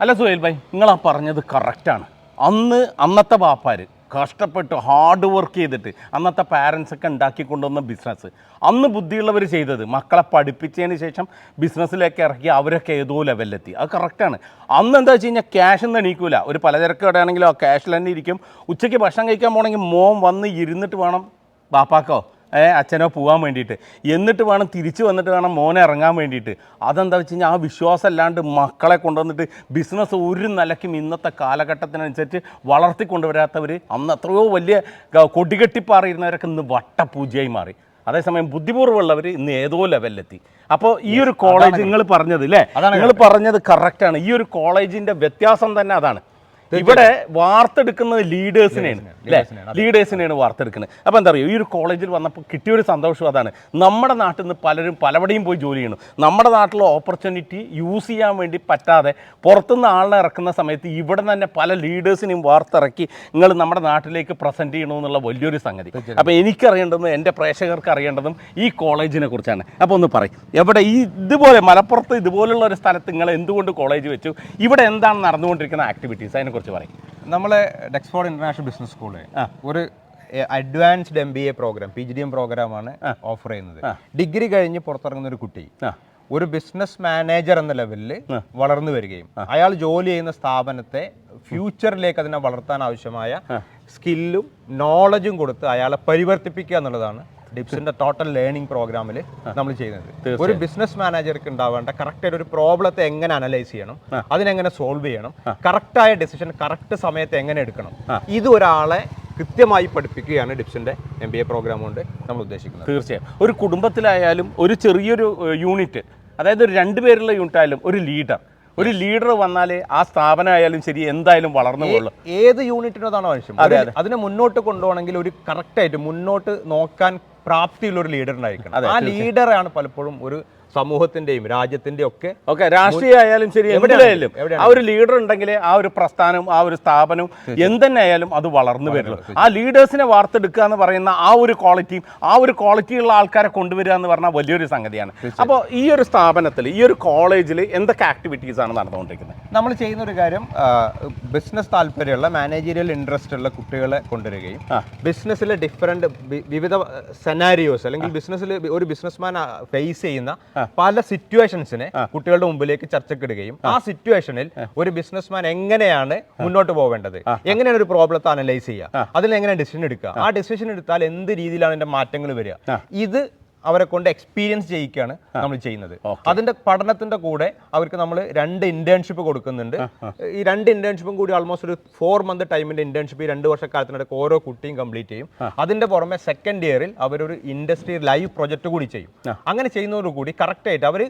അല്ല സുഹേൽ ഭായ് നിങ്ങളാ പറഞ്ഞത് കറക്റ്റാണ് അന്ന് അന്നത്തെ ബാപ്പാര് കഷ്ടപ്പെട്ട് ഹാർഡ് വർക്ക് ചെയ്തിട്ട് അന്നത്തെ പാരൻസൊക്കെ ഉണ്ടാക്കി കൊണ്ടുവന്ന ബിസിനസ് അന്ന് ബുദ്ധിയുള്ളവർ ചെയ്തത് മക്കളെ പഠിപ്പിച്ചതിന് ശേഷം ബിസിനസ്സിലേക്ക് ഇറക്കി അവരൊക്കെ ഏതോ ലെവലിലെത്തി അത് കറക്റ്റാണ് അന്ന് എന്താ വെച്ച് കഴിഞ്ഞാൽ ക്യാഷ് ഒന്നും ഒരു പലചരക്ക് കടയാണെങ്കിലും ആ ക്യാഷിൽ തന്നെ ഇരിക്കും. ഉച്ചയ്ക്ക് ഭക്ഷണം കഴിക്കാൻ പോകണമെങ്കിൽ മോം വന്ന് ഇരുന്നിട്ട് വേണം ബാപ്പാക്കോ. അച്ഛനോ പോകാൻ വേണ്ടിയിട്ട്. എന്നിട്ട് വേണം തിരിച്ചു വന്നിട്ട് വേണം മോനെ ഇറങ്ങാൻ വേണ്ടിയിട്ട്. അതെന്താ വെച്ച് കഴിഞ്ഞാൽ ആ വിശ്വാസം അല്ലാണ്ട് മക്കളെ കൊണ്ടുവന്നിട്ട് ബിസിനസ് ഒരു നിലയ്ക്കും ഇന്നത്തെ കാലഘട്ടത്തിനനുസരിച്ച് വളർത്തിക്കൊണ്ടുവരാത്തവർ അന്ന് എത്രയോ വലിയ കൊടികെട്ടിപ്പാറിയിരുന്നവരൊക്കെ ഇന്ന് വട്ടപൂജയായി മാറി. അതേസമയം ബുദ്ധിപൂർവമുള്ളവർ ഇന്ന് ഏതോ ലെവലിലെത്തി അപ്പോൾ ഈ ഒരു കോളേജ് നിങ്ങൾ പറഞ്ഞത് അല്ലേ നിങ്ങൾ പറഞ്ഞത് കറക്റ്റാണ് ഈ ഒരു കോളേജിന്റെ വ്യത്യാസം തന്നെ അതാണ്. ഇവിടെ വാർത്തെടുക്കുന്നത് ലീഡേഴ്സിനെയാണ് അല്ലേ? ലീഡേഴ്സിനെയാണ് വാർത്തെടുക്കുന്നത്. അപ്പോൾ എന്താ പറയുക ഈ ഒരു കോളേജിൽ വന്നപ്പോൾ കിട്ടിയ ഒരു സന്തോഷം അതാണ്. നമ്മുടെ നാട്ടിൽ നിന്ന് പലരും പലവിടെയും പോയി ജോലി ചെയ്യണം നമ്മുടെ നാട്ടിലെ ഓപ്പർച്യൂണിറ്റി യൂസ് ചെയ്യാൻ വേണ്ടി പറ്റാതെ പുറത്തുനിന്ന് ആളിനെ ഇറക്കുന്ന സമയത്ത് ഇവിടെ തന്നെ പല ലീഡേഴ്സിനെയും വാർത്തിറക്കി നിങ്ങൾ നമ്മുടെ നാട്ടിലേക്ക് പ്രസന്റ് ചെയ്യണമെന്നുള്ള വലിയൊരു സംഗതി. അപ്പോൾ എനിക്കറിയേണ്ടതും എന്റെ പ്രേക്ഷകർക്ക് അറിയേണ്ടതും ഈ കോളേജിനെ കുറിച്ചാണ്. അപ്പോൾ ഒന്ന് പറയും. എവിടെ ഈ ഇതുപോലെ മലപ്പുറത്ത് ഇതുപോലുള്ള ഒരു സ്ഥലത്ത് നിങ്ങൾ എന്തുകൊണ്ട് കോളേജ് വെച്ചു? ഇവിടെ എന്താണ് നടന്നുകൊണ്ടിരിക്കുന്ന ആക്ടിവിറ്റീസ് അതിനെക്കുറിച്ച് പറയും. നമ്മളെ ഡെക്സ്ഫോർഡ് ഇന്റർനാഷണൽ ബിസിനസ് സ്കൂൾ ഒരു advanced M B A program P G D M പ്രോഗ്രാമാണ് ഓഫർ ചെയ്യുന്നത്. ഡിഗ്രി കഴിഞ്ഞ് പുറത്തിറങ്ങുന്ന ഒരു കുട്ടി ഒരു ബിസിനസ് മാനേജർ എന്ന ലെവലിൽ വളർന്നു വരികയും അയാൾ ജോലി ചെയ്യുന്ന സ്ഥാപനത്തെ ഫ്യൂച്ചറിലേക്ക് അതിനെ വളർത്താൻ ആവശ്യമായ സ്കില്ലും നോളജും കൊടുത്ത് അയാളെ പരിവർത്തിപ്പിക്കുക എന്നുള്ളതാണ് ഡിപ്സിന്റെ ടോട്ടൽ ലേണിംഗ് പ്രോഗ്രാമിൽ നമ്മൾ ചെയ്യുന്നത്. ഒരു ബിസിനസ് മാനേജർക്ക് ഉണ്ടാവേണ്ട കറക്റ്റ് ആയിട്ട് ഒരു പ്രോബ്ലത്തെ എങ്ങനെ അനലൈസ് ചെയ്യണം അതിനെങ്ങനെ സോൾവ് ചെയ്യണം കറക്റ്റായ ഡിസിഷൻ കറക്റ്റ് സമയത്ത് എങ്ങനെ എടുക്കണം ഇത് ഒരാളെ കൃത്യമായി പഠിപ്പിക്കുകയാണ് ഡിപ്സിന്റെ എം ബി എ പ്രോഗ്രാം കൊണ്ട് നമ്മൾ ഉദ്ദേശിക്കുന്നത്. തീർച്ചയായും. ഒരു കുടുംബത്തിലായാലും ഒരു ചെറിയൊരു യൂണിറ്റ് അതായത് ഒരു രണ്ട് പേരുള്ള യൂണിറ്റ് ആയാലും ഒരു ലീഡർ ഒരു ലീഡർ വന്നാലേ ആ സ്ഥാപനം ആയാലും ശരി എന്തായാലും വളർന്നു പോകുള്ളൂ. ഏത് യൂണിറ്റിനോടാണോ ആവശ്യം? അതിനെ മുന്നോട്ട് കൊണ്ടുപോകണമെങ്കിൽ ഒരു കറക്റ്റായിട്ട് മുന്നോട്ട് നോക്കാൻ പ്രാപ്തിയുള്ള ഒരു ലീഡർ ഉണ്ടായിരിക്കണം ആ ലീഡറാണ് പലപ്പോഴും ഒരു സമൂഹത്തിന്റെയും രാജ്യത്തിന്റെയും ഒക്കെ ഓക്കെ രാഷ്ട്രീയ ആയാലും ശരി എവിടെയായാലും ആ ഒരു ലീഡർ ഉണ്ടെങ്കിൽ ആ ഒരു പ്രസ്ഥാനം ആ ഒരു സ്ഥാപനം എന്തെന്നെ ആയാലും അത് വളർന്നു വരുള്ളൂ. ആ ലീഡേഴ്സിനെ വാർത്തെടുക്കുക എന്ന് പറയുന്ന ആ ഒരു ക്വാളിറ്റിയും ആ ഒരു ക്വാളിറ്റിയുള്ള ആൾക്കാരെ കൊണ്ടുവരിക എന്ന് പറഞ്ഞാൽ വലിയൊരു സംഗതിയാണ്. അപ്പോൾ ഈ ഒരു സ്ഥാപനത്തിൽ ഈ ഒരു കോളേജിൽ എന്തൊക്കെ ആക്ടിവിറ്റീസ് ആണ് നടന്നുകൊണ്ടിരിക്കുന്നത്? നമ്മൾ ചെയ്യുന്ന ഒരു കാര്യം ബിസിനസ് താല്പര്യമുള്ള മാനേജീരിയൽ ഇൻട്രസ്റ്റ് ഉള്ള കുട്ടികളെ കൊണ്ടുവരികയും ബിസിനസ്സിലെ ഡിഫറെന്റ് വിവിധ സെനാരിയോസ് അല്ലെങ്കിൽ ബിസിനസ്സിൽ ഒരു ബിസിനസ്മാൻ ഫേസ് ചെയ്യുന്ന പല സിറ്റുവേഷൻസിനെ കുട്ടികളുടെ മുമ്പിലേക്ക് ചർച്ചക്കിടുകയും ആ. സിറ്റുവേഷനിൽ ഒരു ബിസിനസ്മാൻ എങ്ങനെയാണ് മുന്നോട്ട് പോവേണ്ടത് എങ്ങനെയാണ് ഒരു പ്രോബ്ലത്തെ അനലൈസ് ചെയ്യുക? അതിൽ എങ്ങനെ ഡിസിഷൻ എടുക്കുക? ആ ഡിസിഷൻ എടുത്താൽ എന്ത് രീതിയിലാണ് അതിന്റെ മാറ്റങ്ങൾ വരിക? ഇത് അവരെ കൊണ്ട് എക്സ്പീരിയൻസ് ചെയ്യിക്കുകയാണ് നമ്മൾ ചെയ്യുന്നത്. അതിന്റെ പഠനത്തിന്റെ കൂടെ അവർക്ക് നമ്മൾ രണ്ട് ഇന്റേൺഷിപ്പ് കൊടുക്കുന്നുണ്ട്. ഈ രണ്ട് ഇന്റേൺഷിപ്പും കൂടി ആൾമോസ്റ്റ് ഒരു ഫോർ മന്ത് ടൈമിന്റെ ഇന്റേൺഷിപ്പ് ഈ രണ്ട് വർഷക്കാലത്തിനിടയ്ക്ക് ഓരോ കുട്ടിയും കംപ്ലീറ്റ് ചെയ്യും. അതിന്റെ പുറമെ സെക്കൻഡ് ഇയറിൽ അവരൊരു ഇൻഡസ്ട്രി ലൈവ് പ്രൊജക്ട് കൂടി ചെയ്യും. അങ്ങനെ ചെയ്യുന്നതോടുകൂടി കറക്റ്റ് ആയിട്ട് അവർ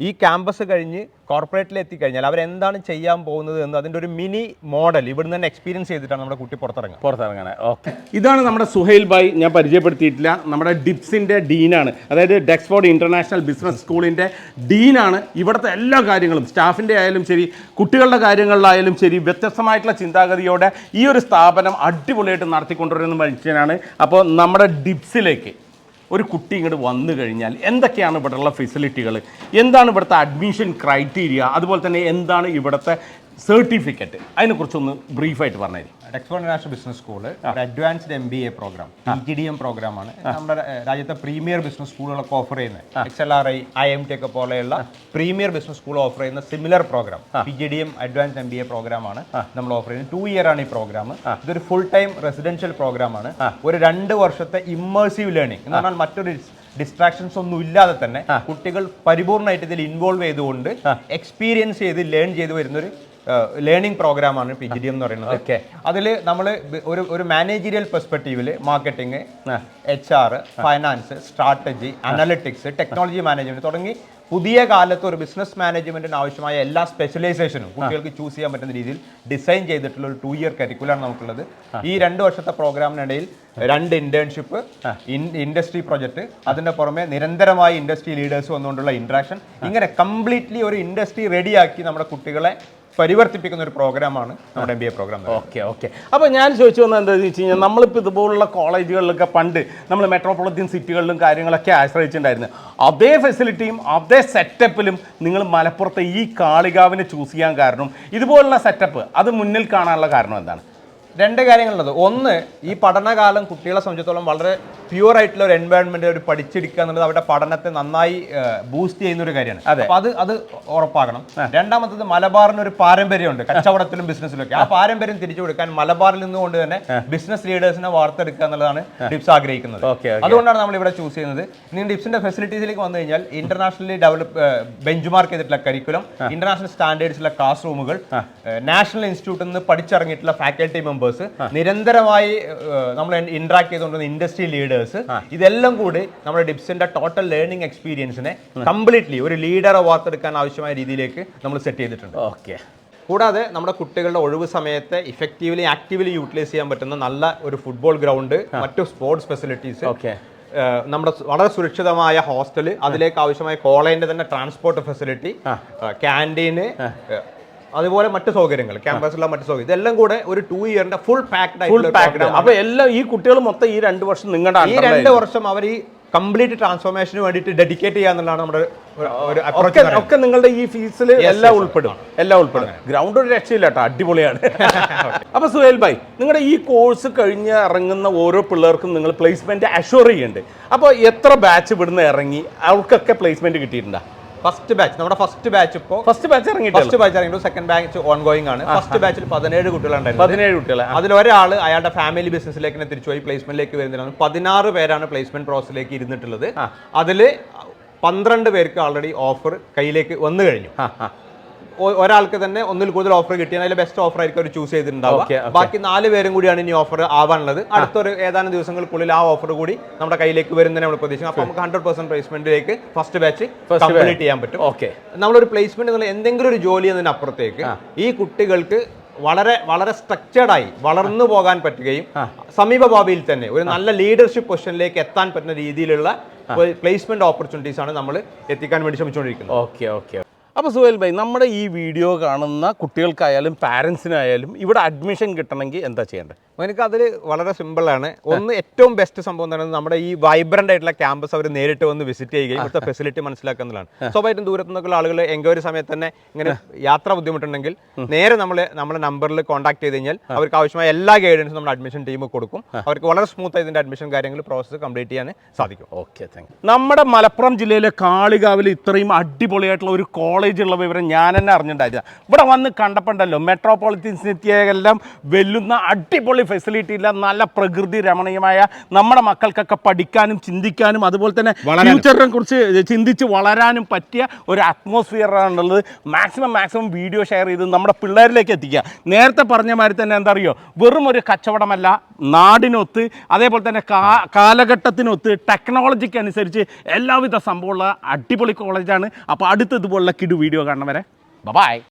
ഈ ക്യാമ്പസ് കഴിഞ്ഞ് കോർപ്പറേറ്റിൽ എത്തിക്കഴിഞ്ഞാൽ അവരെന്താണ് ചെയ്യാൻ പോകുന്നത് എന്ന് അതിന്റെ ഒരു മിനി മോഡൽ ഇവിടുന്ന് തന്നെ എക്സ്പീരിയൻസ് ചെയ്തിട്ടാണ് നമ്മുടെ കുട്ടി പുറത്തിറങ്ങുക. പുറത്തിറങ്ങാൻ ഓക്കെ. ഇതാണ് നമ്മുടെ സുഹൈൽ ഭായ് ഞാൻ പരിചയപ്പെടുത്തിയിട്ടില്ല. നമ്മുടെ ഡിപ്സിന്റെ ഡീനാണ്. അതായത് ഡെക്സ്ഫോർഡ് ഇന്റർനാഷണൽ ബിസിനസ് സ്കൂളിന്റെ ഡീനാണ്. ഇവിടുത്തെ എല്ലാ കാര്യങ്ങളും സ്റ്റാഫിന്റെ ആയാലും ശരി കുട്ടികളുടെ കാര്യങ്ങളിലായാലും ശരി വ്യത്യസ്തമായിട്ടുള്ള ചിന്താഗതിയോടെ ഈ ഒരു സ്ഥാപനം അടിപൊളിയായിട്ട് നടത്തിക്കൊണ്ടുവരുന്ന മനുഷ്യനാണ്. അപ്പോൾ നമ്മുടെ ഡിപ്സിലേക്ക് ഒരു കുട്ടി ഇങ്ങോട്ട് വന്നു കഴിഞ്ഞാൽ എന്തൊക്കെയാണ് ഇവിടെയുള്ള ഫെസിലിറ്റികൾ എന്താണ് ഇവിടുത്തെ അഡ്മിഷൻ ക്രൈറ്റീരിയ അതുപോലെ തന്നെ എന്താണ് ഇവിടുത്തെ സർട്ടിഫിക്കറ്റ് അതിനെക്കുറിച്ചൊന്ന് ബ്രീഫായിട്ട് പറഞ്ഞു ഡെക്സ്ഫോർഡ് ഇന്റർനാഷണൽ ബിസിനസ് സ്കൂൾ ഒരു advanced M B A program P G D M program ആണ്. നമ്മുടെ രാജ്യത്തെ പ്രീമിയർ ബിസിനസ് സ്കൂളുകളൊക്കെ ഓഫർ ചെയ്യുന്നത് X L R I I M T ഒക്കെ പോലെയുള്ള പ്രീമിയർ ബിസിനസ് സ്കൂൾ ഓഫർ ചെയ്യുന്ന similar program P G D M advanced M B A program ആണ് നമ്മൾ ഓഫർ ചെയ്യുന്നത് ടു ഇയർ ആണ് ഈ പ്രോഗ്രാം ഇതൊരു ഫുൾ ടൈം റെസിഡൻഷ്യൽ പ്രോഗ്രാം ആണ് ഒരു രണ്ട് വർഷത്തെ ഇമ്മേഴ്സീവ് ലേണിംഗ് എന്ന് പറഞ്ഞാൽ മറ്റൊരു ഡിസ്ട്രാക്ഷൻസ് ഒന്നും ഇല്ലാതെ തന്നെ കുട്ടികൾ പരിപൂർണമായിട്ട് ഇതിൽ ഇൻവോൾവ് ചെയ്തുകൊണ്ട് എക്സ്പീരിയൻസ് ചെയ്ത് ലേൺ ചെയ്ത് വരുന്നൊരു ലേണിംഗ് പ്രോഗ്രാമാണ് പി ജി ഡി എന്ന് പറയുന്നത്. ഓക്കെ അതിൽ നമ്മൾ ഒരു ഒരു managerial പെർസ്പെക്റ്റീവിൽ marketing H R finance strategy analytics technology management തുടങ്ങി പുതിയ കാലത്ത് ഒരു ബിസിനസ് മാനേജ്മെന്റിന് ആവശ്യമായ എല്ലാ സ്പെഷ്യലൈസേഷനും കുട്ടികൾക്ക് ചൂസ് ചെയ്യാൻ പറ്റുന്ന രീതിയിൽ ഡിസൈൻ ചെയ്തിട്ടുള്ള ഒരു ടു ഇയർ കരിക്കുലാണ് നമുക്കുള്ളത്. ഈ രണ്ട് വർഷത്തെ പ്രോഗ്രാമിനിടയിൽ രണ്ട് ഇന്റേൺഷിപ്പ് ഇൻഡസ്ട്രി പ്രൊജക്ട് അതിന്റെ പുറമെ നിരന്തരമായി ഇൻഡസ്ട്രി ലീഡേഴ്സ് വന്നുകൊണ്ടുള്ള ഇന്ററാക്ഷൻ ഇങ്ങനെ കംപ്ലീറ്റ്ലി ഒരു ഇൻഡസ്ട്രി റെഡിയാക്കി നമ്മുടെ കുട്ടികളെ പരിവർത്തിപ്പിക്കുന്ന ഒരു പ്രോഗ്രാമാണ് നമ്മുടെ M B A program okay okay. അപ്പോൾ ഞാൻ ചോദിച്ചു വന്നത് എന്താണെന്ന് വെച്ച് കഴിഞ്ഞാൽ നമ്മളിപ്പോൾ ഇതുപോലുള്ള കോളേജുകളിലൊക്കെ പണ്ട് നമ്മൾ മെട്രോപൊളിറ്റൻ സിറ്റികളിലും കാര്യങ്ങളൊക്കെ ആശ്രയിച്ചിട്ടുണ്ടായിരുന്നു. അതേ ഫെസിലിറ്റിയും അതേ സെറ്റപ്പിലും നിങ്ങൾ മലപ്പുറത്തെ ഈ കാളികാവിനെ ചൂസ് ചെയ്യാൻ കാരണം ഇതുപോലുള്ള സെറ്റപ്പ് അത് മുന്നിൽ കാണാനുള്ള കാരണം എന്താണ്? രണ്ട് കാര്യങ്ങളുള്ളത്. ഒന്ന് ഈ പഠനകാലം കുട്ടികളെ സംബന്ധിച്ചിടത്തോളം വളരെ പ്യുവർ ആയിട്ടുള്ള ഒരു എൻവയോൺമെന്റ് ഒരു പഠിച്ചെടുക്കുക എന്നുള്ളത് അവരുടെ പഠനത്തെ നന്നായി ബൂസ്റ്റ് ചെയ്യുന്ന ഒരു കാര്യമാണ്. അതെ. അപ്പൊ അത് അത് ഉറപ്പാക്കണം. രണ്ടാമത്തത് മലബാറിന് ഒരു പാരമ്പര്യമുണ്ട്. കച്ചവടത്തിലും ബിസിനസ്സിലും ഒക്കെ. ആ പാരമ്പര്യം തിരിച്ചു കൊടുക്കാൻ മലബാറിൽ നിന്നുകൊണ്ട് തന്നെ ബിസിനസ് ലീഡേഴ്സിനെ വാർത്തെടുക്കുക എന്നുള്ളതാണ് ഡിപ്സ് ആഗ്രഹിക്കുന്നത്. അതുകൊണ്ടാണ് നമ്മൾ ഇവിടെ ചൂസ് ചെയ്യുന്നത്. ഇനി ഡിപ്സിന്റെ ഫെസിലിറ്റീസിലേക്ക് വന്നു കഴിഞ്ഞാൽ ഇന്റർനാഷണലി ഡെവലപ്പ് ബെഞ്ച് മാർക്ക് ചെയ്തിട്ടുള്ള കരിക്കുലം ഇന്റർനാഷണൽ സ്റ്റാൻഡേർഡ്സിലെ ക്ലാസ് റൂമുകൾ നാഷണൽ ഇൻസ്റ്റിറ്റ്യൂട്ടിൽ നിന്ന് പഠിച്ചിറങ്ങിയിട്ടുള്ള ഫാക്കൽറ്റി മെമ്പേഴ്സ് നിരന്തരമായി നമ്മൾ ഇന്ററാക്ട് ചെയ്തുകൊണ്ടിരുന്ന ഇൻഡസ്ട്രി ലീഡേഴ്സ് ഇതെല്ലാം കൂടി നമ്മുടെ ഡിപ്സിന്റെ ടോട്ടൽ ലേണിംഗ് എക്സ്പീരിയൻസിനെ കംപ്ലീറ്റ്ലി ഒരു ലീഡറെ വാർത്തെടുക്കാൻ ആവശ്യമായ രീതിയിലേക്ക് നമ്മൾ സെറ്റ് ചെയ്തിട്ടുണ്ട്. ഓക്കെ. കൂടാതെ നമ്മുടെ കുട്ടികളുടെ ഒഴിവ് സമയത്തെ ഇഫക്റ്റീവ്ലി ആക്റ്റീവ്ലി യൂട്ടിലൈസ് ചെയ്യാൻ പറ്റുന്ന നല്ല ഒരു ഫുട്ബോൾ ഗ്രൗണ്ട് മറ്റു സ്പോർട്സ് ഫെസിലിറ്റീസ് ഓക്കെ. നമ്മുടെ വളരെ സുരക്ഷിതമായ ഹോസ്റ്റൽ അതിലേക്ക് ആവശ്യമായ കോളേജിന്റെ തന്നെ ട്രാൻസ്പോർട്ട് ഫെസിലിറ്റി ക്യാന്റീന് അതുപോലെ മറ്റു സൗകര്യങ്ങൾ ക്യാമ്പസിലുള്ള മറ്റു സൗകര്യം. ഇതെല്ലാം കൂടെ ഒരു ടു ഇയറിന്റെ ഫുൾ പാക്ഡ് ഫുൾ പാക്ഡ് അപ്പൊ എല്ലാം ഈ കുട്ടികൾ മൊത്തം ഈ രണ്ട് വർഷം നിങ്ങളുടെ ഈ രണ്ട് വർഷം അവർ ഈ കംപ്ലീറ്റ് ട്രാൻസ്ഫോർമേഷന് വേണ്ടിട്ട് ഡെഡിക്കേറ്റ് ചെയ്യാന്നുള്ളതാണ് നമ്മുടെ ഒരു- അപ്രോച്ച് ഒക്കെ നിങ്ങളുടെ ഈ ഫീസിൽ എല്ലാം ഉൾപ്പെടും. എല്ലാം ഉൾപ്പെടും. ഗ്രൗണ്ട് ഒരു രക്ഷയില്ല കേട്ടോ അടിപൊളിയാണ്. അപ്പൊ സുഹേൽ ഭായ് നിങ്ങളുടെ ഈ കോഴ്സ് കഴിഞ്ഞ് ഇറങ്ങുന്ന ഓരോ പിള്ളേർക്കും നിങ്ങൾ പ്ലേസ്മെന്റ് അഷ്യൂർ ചെയ്യുന്നുണ്ട്. അപ്പോൾ എത്ര ബാച്ച് ഇവിടുന്ന് ഇറങ്ങി? അവർക്കൊക്കെ പ്ലേസ്മെന്റ് കിട്ടിയിട്ടുണ്ടോ? ഫസ്റ്റ് ബാച്ച് നമ്മുടെ ഫസ്റ്റ് ബാച്ച് ഇപ്പോൾ ഫസ്റ്റ് ബാച്ച് ഇറങ്ങി ഫസ്റ്റ് ബാച്ച് ഇറങ്ങിയിട്ട് സെക്കൻഡ് ബാച്ച് ഓൺ ഗോയിങ് ആണ്. ഫസ്റ്റ് ബാച്ചിൽ പതിനേഴ് കുട്ടികളുണ്ടായിരുന്നു. പതിനേഴ് കുട്ടികളെ. അതിൽ ഒരാൾ അയാളുടെ ഫാമിലി ബിസിനസ്സിലേക്ക് തിരിച്ചു പോയി പ്ലേസ്മെന്റിലേക്ക് വരുന്നതാണ് പതിനാറ് പേരാണ് പ്ലേസ്മെന്റ് പ്രോസസ്സിലേക്ക് ഇരുന്നിട്ടുള്ളത്. അതിൽ പന്ത്രണ്ട് പേർക്ക് ഓൾറെഡി ഓഫർ കയ്യിലേക്ക് വന്നു കഴിഞ്ഞു. ഒരാൾക്ക് തന്നെ ഒന്നിൽ കൂടുതൽ ഓഫർ കിട്ടിയാൽ അതിൽ ബെസ്റ്റ് ഓഫർ ആയിരിക്കും അവർ ചൂസ് ചെയ്തിട്ടുണ്ടാവുക. ബാക്കി നാല് പേരും കൂടിയാണ് ഇനി ഓഫർ ആവാനുള്ളത്. അടുത്തൊരു ഏതാനും ദിവസങ്ങൾക്കുള്ളിൽ ആ ഓഫർ കൂടി നമ്മുടെ കയ്യിലേക്ക് വരുന്നതിന് നമ്മൾ പ്രതീക്ഷിക്കും അപ്പോൾ നമുക്ക് ഹൺഡ്രഡ് പെർസെന്റ് പ്ലേസ്മെന്റിലേക്ക് ഫസ്റ്റ് ബാച്ച് കംപ്ലീറ്റ് ചെയ്യാൻ പറ്റും. ഓക്കെ നമ്മളൊരു പ്ലേസ്മെന്റ് എന്നുള്ള എന്തെങ്കിലും ഒരു ജോലി എന്നതിനപ്പുറത്തേക്ക് ഈ കുട്ടികൾക്ക് വളരെ വളരെ സ്ട്രക്ചേർഡായി വളർന്നു പോകാൻ പറ്റുകയും സമീപഭാവിയിൽ തന്നെ ഒരു നല്ല ലീഡർഷിപ്പ് പൊസിഷനിലേക്ക് എത്താൻ പറ്റുന്ന രീതിയിലുള്ള പ്ലേസ്മെന്റ് ഓപ്പർച്യൂണിറ്റീസ് ആണ് നമ്മൾ എത്തിക്കാൻ വേണ്ടി ശ്രമിച്ചുകൊണ്ടിരിക്കുന്നത്. ഓക്കെ ഓക്കെ അപ്പോൾ സുഹേൽ ഭായി നമ്മുടെ ഈ വീഡിയോ കാണുന്ന കുട്ടികൾക്കായാലും പാരൻസിനായാലും ഇവിടെ അഡ്മിഷൻ കിട്ടണമെങ്കിൽ എന്താ ചെയ്യേണ്ടത്? എനിക്ക് അതിൽ വളരെ സിമ്പിളാണ്. ഒന്ന് ഏറ്റവും ബെസ്റ്റ് സംഭവം എന്ന് പറയുന്നത് നമ്മുടെ ഈ വൈബ്രന്റ് ആയിട്ടുള്ള ക്യാമ്പസ് അവർ നേരിട്ട് വന്ന് വിസിറ്റ് ചെയ്യുകയും ഇവിടുത്തെ ഫെസിലിറ്റി മനസ്സിലാക്കുന്നതാണ്. സ്വാഭാവികം ദൂരത്തു നിന്നൊക്കെയുള്ള ആളുകൾ എൻക്വയറി സമയത്ത് തന്നെ ഇങ്ങനെ യാത്ര ബുദ്ധിമുട്ടുണ്ടെങ്കിൽ നേരെ നമ്മൾ നമ്മുടെ നമ്പറിൽ കോൺടാക്ട് ചെയ്ത് കഴിഞ്ഞാൽ അവർക്ക് ആവശ്യമായ എല്ലാ ഗൈഡൻസും നമ്മുടെ അഡ്മിഷൻ ടീം കൊടുക്കും. അവർക്ക് വളരെ സ്മൂത്ത് ആയി ഇതിന്റെ അഡ്മിഷൻ കാര്യങ്ങൾ പ്രോസസ്സ് കംപ്ലീറ്റ് ചെയ്യാൻ സാധിക്കും. ഓക്കെ താങ്ക് നമ്മുടെ മലപ്പുറം ജില്ലയിലെ കാളികാവിൽ ഇത്രയും അടിപൊളിയായിട്ടുള്ള ഒരു കോളേജ് ഉള്ള വിവരം ഞാൻ തന്നെ അറിഞ്ഞിട്ടുണ്ടായിരുന്നു ഇവിടെ വന്ന് കണ്ടപ്പോണ്ടല്ലോ മെട്രോപൊളിറ്റൻ സിറ്റിയെല്ലാം വെല്ലുന്ന അടിപൊളി ഫെസിലിറ്റി ഇല്ല നല്ല പ്രകൃതി രമണീയമായ നമ്മുടെ മക്കൾക്കൊക്കെ പഠിക്കാനും ചിന്തിക്കാനും അതുപോലെ തന്നെ ഫ്യൂച്ചറിനെ കുറിച്ച് ചിന്തിച്ച് വളരാനും പറ്റിയ ഒരു അറ്റ്മോസ്ഫിയറാണുള്ളത് മാക്സിമം മാക്സിമം വീഡിയോ ഷെയർ ചെയ്ത് നമ്മുടെ പിള്ളേരിലേക്ക് എത്തിക്കുക. നേരത്തെ പറഞ്ഞ മാതിരി തന്നെ എന്താ അറിയോ? വെറും ഒരു കച്ചവടമല്ല നാടിനൊത്ത് അതേപോലെ തന്നെ കാലഘട്ടത്തിനൊത്ത് ടെക്നോളജിക്ക് അനുസരിച്ച് എല്ലാവിധ സംഭവമുള്ള അടിപൊളി കോളേജാണ് അപ്പോൾ അടുത്ത ഇതുപോലുള്ള കിടു വീഡിയോ കാണുന്നവരെ ബൈ